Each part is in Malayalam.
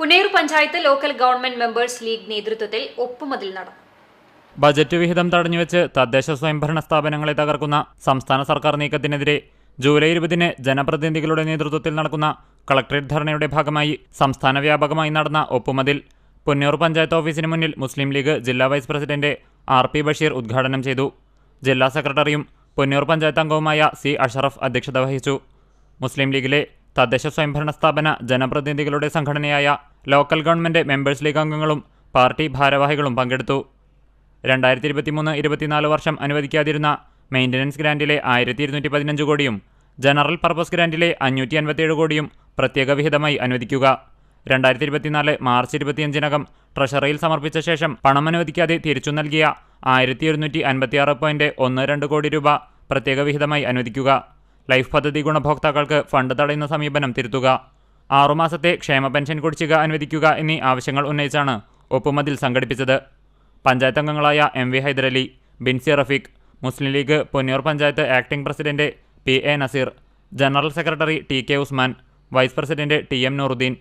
Punnoor panchayat local government members league നേതൃത്വത്തിൽ ഒപ്പുമതിൽ നടന്നു ബജറ്റ് വിഹിതം തടഞ്ഞുവെച്ച് തദ്ദേശ സ്വയംഭരണ സ്ഥാപനങ്ങളെ തകർക്കുന്ന സംസ്ഥാന സർക്കാർ നീക്കത്തിനെതിരെ ജൂലൈ ഇരുപതിന് ജനപ്രതിനിധികളുടെ നേതൃത്വത്തിൽ നടക്കുന്ന കളക്ടറേറ്റ് ധർണയുടെ ഭാഗമായി സംസ്ഥാന വ്യാപകമായി നടന്ന ഒപ്പുമതിൽ പുന്നൂർ പഞ്ചായത്ത് ഓഫീസിന് മുന്നിൽ മുസ്ലിം ലീഗ് ജില്ലാ vice president R P Basheer ഉദ്ഘാടനം ചെയ്തു. ജില്ലാ സെക്രട്ടറിയും പുന്നൂർ പഞ്ചായത്ത് അംഗവുമായ സി അഷറഫ് അധ്യക്ഷത വഹിച്ചു. മുസ്ലിം ലീഗിലെ തദ്ദേശ സ്വയംഭരണ സ്ഥാപന ജനപ്രതിനിധികളുടെ സംഘടനയായ ലോക്കൽ ഗവൺമെന്റ് മെമ്പേഴ്സ് ലീഗ് അംഗങ്ങളും പാർട്ടി ഭാരവാഹികളും പങ്കെടുത്തു. രണ്ടായിരത്തി ഇരുപത്തിമൂന്ന് ഇരുപത്തിനാല് വർഷം അനുവദിക്കാതിരുന്ന മെയിന്റനൻസ് ഗ്രാൻഡിലെ ആയിരത്തി ഇരുന്നൂറ്റി പതിനഞ്ച് കോടിയും ജനറൽ പർപ്പസ് ഗ്രാൻഡിലെ അഞ്ഞൂറ്റി അൻപത്തിയേഴ് കോടിയും പ്രത്യേക വിഹിതമായി അനുവദിക്കുക. രണ്ടായിരത്തി ഇരുപത്തിനാല് മാർച്ച് ഇരുപത്തിയഞ്ചിനകം ട്രഷറിയിൽ സമർപ്പിച്ച ശേഷം പണം അനുവദിക്കാതെ തിരിച്ചു നൽകിയ ആയിരത്തി ഒരുന്നൂറ്റി അൻപത്തിയാറ് പോയിന്റ് ഒന്ന് രണ്ട് കോടി രൂപ പ്രത്യേക വിഹിതമായി അനുവദിക്കുക. ലൈഫ് പദ്ധതി ഗുണഭോക്താക്കൾക്ക് ഫണ്ട് തടയുന്ന സമീപനം തിരുത്തുക. ആറുമാസത്തെ ക്ഷേമ പെൻഷൻ കുടിശ്ശിക അനുവദിക്കുക എന്നീ ആവശ്യങ്ങൾ ഉന്നയിച്ചാണ് ഒപ്പുമതിൽ സംഘടിപ്പിച്ചത്. പഞ്ചായത്ത് അംഗങ്ങളായ M V Haiderali Bincy Rafeeq Muslim league Ponniyur panchayat acting president P A Naseer general secretary T K Usman vice president T M Nooruddeen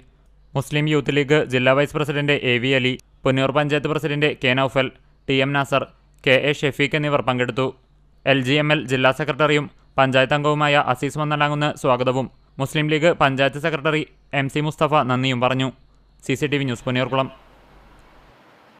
Muslim youth league ജില്ലാ vice president A V Ali Ponniyur panchayat president K Noufal T M Nasar K A Shefeeq എന്നിവർ പങ്കെടുത്തു. എൽ ജി എം എൽ ജില്ലാ സെക്രട്ടറിയും പഞ്ചായത്ത് അംഗവുമായ അസീസ് മന്നലാങ്ങുന്ന് സ്വാഗതവും Muslim League panchayat secretary M C Mustafa നന്ദിയും പറഞ്ഞു. C C T V news Ponniyoorkulam